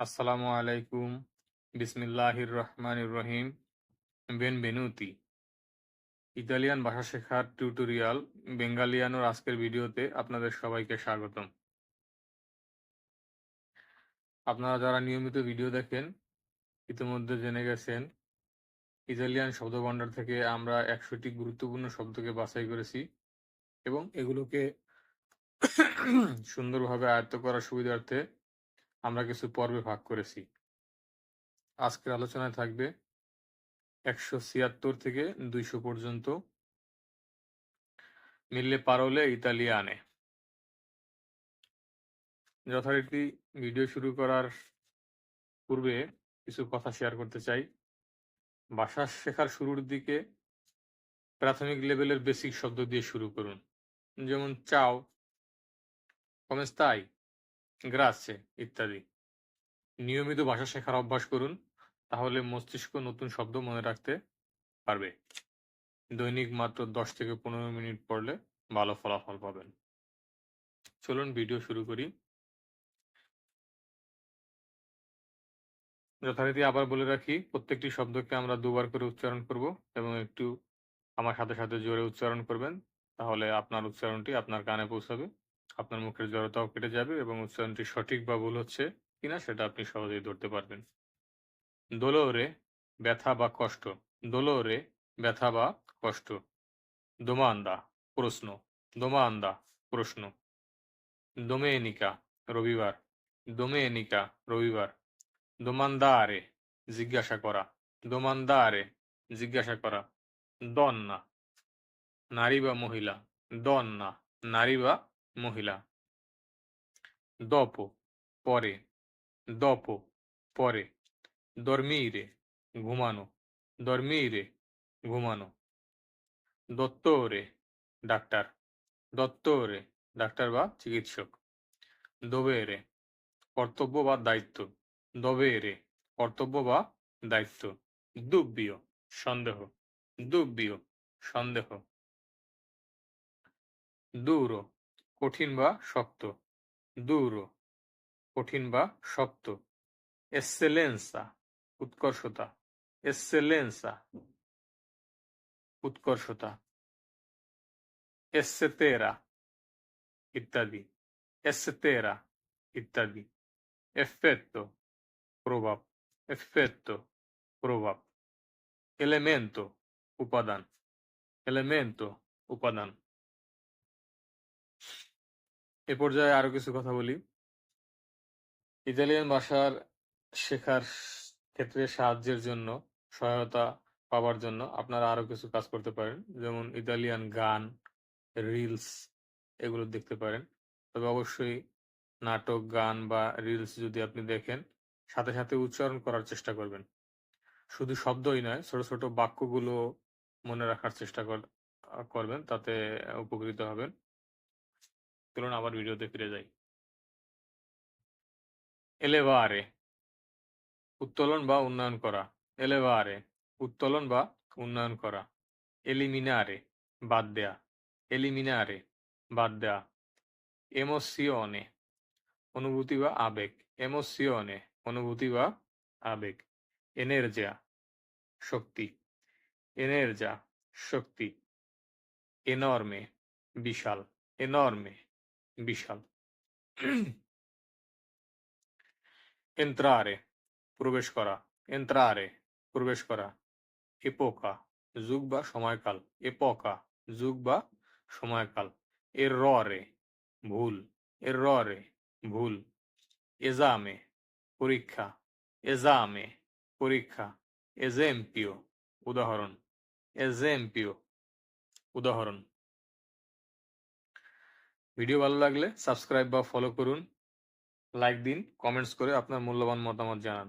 আসসালামু আলাইকুম। বিসমিল্লাহির রহমানির রহিম। বেনভেনুতি ইতালিয়ান ভাষা শেখার টিউটোরিয়াল বেঙ্গালিয়ানোর আজকের ভিডিওতে আপনাদের সবাইকে স্বাগতম। আপনারা যারা নিয়মিত ভিডিও দেখেন, ইতিমধ্যে জেনে গেছেন, ইতালিয়ান শব্দভাণ্ডার থেকে আমরা একশোটি গুরুত্বপূর্ণ শব্দকে বাছাই করেছি এবং এগুলোকে সুন্দরভাবে আয়ত্ত করার সুবিধার্থে আমরা কিছু পর্বে ভাগ করেছি। আজকের আলোচনায় থাকবে একশো ছিয়াত্তর থেকে দুইশো পর্যন্ত। মিললে পারলে ইতালিয়ানে। যথারীতি ভিডিও শুরু করার পূর্বে কিছু কথা শেয়ার করতে চাই। ভাষা শেখার শুরুর দিকে প্রাথমিক লেভেলের বেসিক শব্দ দিয়ে শুরু করুন। যেমন চাও, কমেস্তাই গ্রাসে ইত্যাদি। নিয়মিত ভাষা শেখার অভ্যাস করুন, তাহলে মস্তিষ্ক নতুন শব্দ মনে রাখতে পারবে। দৈনিক মাত্র দশ থেকে পনেরো মিনিট পড়লে ভালো ফলাফল পাবেন। চলুন ভিডিও শুরু করি। যথারীতি আবার বলে রাখি, প্রত্যেকটি শব্দকে আমরা দুবার করে উচ্চারণ করব এবং একটু আমার সাথে সাথে জোরে উচ্চারণ করবেন, তাহলে আপনার উচ্চারণটি আপনার কানে পৌঁছাবে। আপনার মুখের জড়তাও কেটে যাবে এবং উচ্চারণটি সঠিক বা ভুল হচ্ছে কিনা সেটা আপনি সহজেই ধরতে পারবেন। দোলোরে ব্যথা বা কষ্ট। দোলোরে ব্যথা বা কষ্ট। দোমান্দা, প্রশ্ন। দোমান্দা, প্রশ্ন। দোমেনিকা, রবিবার। দোমেনিকা, রবিবার। দোমান্দারে, জিজ্ঞাসা করা। দোমান্দারে, জিজ্ঞাসা করা। দন্না, নারী বা মহিলা। দন্না, নারী বা মহিলা। দপো, পরে। দপো, পরে। dormire ঘুমানো। dormire ঘুমানো। দত্তরে, ডাক্তার। দত্তরে, ডাক্তার বা চিকিৎসক। দোবেরে, কর্তব্য বা দায়িত্ব। দবেরে, কর্তব্য বা দায়িত্ব। দুব্বিয়, সন্দেহ। দুব্বিয়, সন্দেহ। দূর কঠিন বা শক্ত। দূর, কঠিন বা শক্ত। এক্সেলেন্সা উৎকর্ষতা। এক্সেলেন্সা উৎকর্ষতা। এসেতেরা, ইত্যাদি। এসেতেরা, ইত্যাদি। এফেক্টো প্রভাব। এফেক্টো প্রভাব। এলিমেন্টো উপাদান। এলিমেন্টো উপাদান। এ পর্যায়ে আরও কিছু কথা বলি। ইতালিয়ান ভাষার শেখার ক্ষেত্রে সাহায্যের জন্য, সহায়তা পাওয়ার জন্য আপনারা আরও কিছু কাজ করতে পারেন। যেমন ইতালিয়ান গান, রিলস এগুলো দেখতে পারেন। তবে অবশ্যই নাটক, গান বা রিলস যদি আপনি দেখেন, সাথে সাথে উচ্চারণ করার চেষ্টা করবেন। শুধু শব্দই নয়, ছোট ছোট বাক্যগুলো মনে রাখার চেষ্টা করবেন, তাতে উপকৃত হবেন। চলুন আবার ভিডিওতে ফিরে যাই। এলেভারে উত্তোলন বা উন্নয়ন করা। এলেভারে উত্তোলন বা উন্নয়ন করা। এলিমিনারে বাদ দেয়া। এলিমিনারে বাদ দেয়া। এমোসিওনে। অনুভূতি বা আবেগ। এমোসিওনে। অনুভূতি বা আবেগ। এনার্জিয়া। শক্তি। এনার্জা শক্তি। এনর্মে। বিশাল। এনর্মে। বিশাল। এন্ত্রারে প্রবেশ করা। এন্ত্রারে প্রবেশ করা। এপোকা যুগ বা সময়কাল। এপোকা যুগ বা সময়কাল। এর রে ভুল। এর রে ভুল। এজামে পরীক্ষা। এজামে পরীক্ষা। এজেম্পিও উদাহরণ। এজেম্পিও উদাহরণ। ভিডিও ভালো লাগলে সাবস্ক্রাইব বা ফলো করুন লাইক দিন কমেন্টস করে আপনার মূল্যবান মতামত জানান।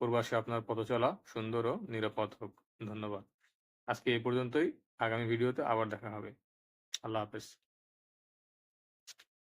পূর্বাসে আপনার পথ চলা সুন্দর ও নিরাপদ হোক। ধন্যবাদ। আজকে এই পর্যন্তই। আগামী ভিডিওতে আবার দেখা হবে। আল্লাহ হাফেজ।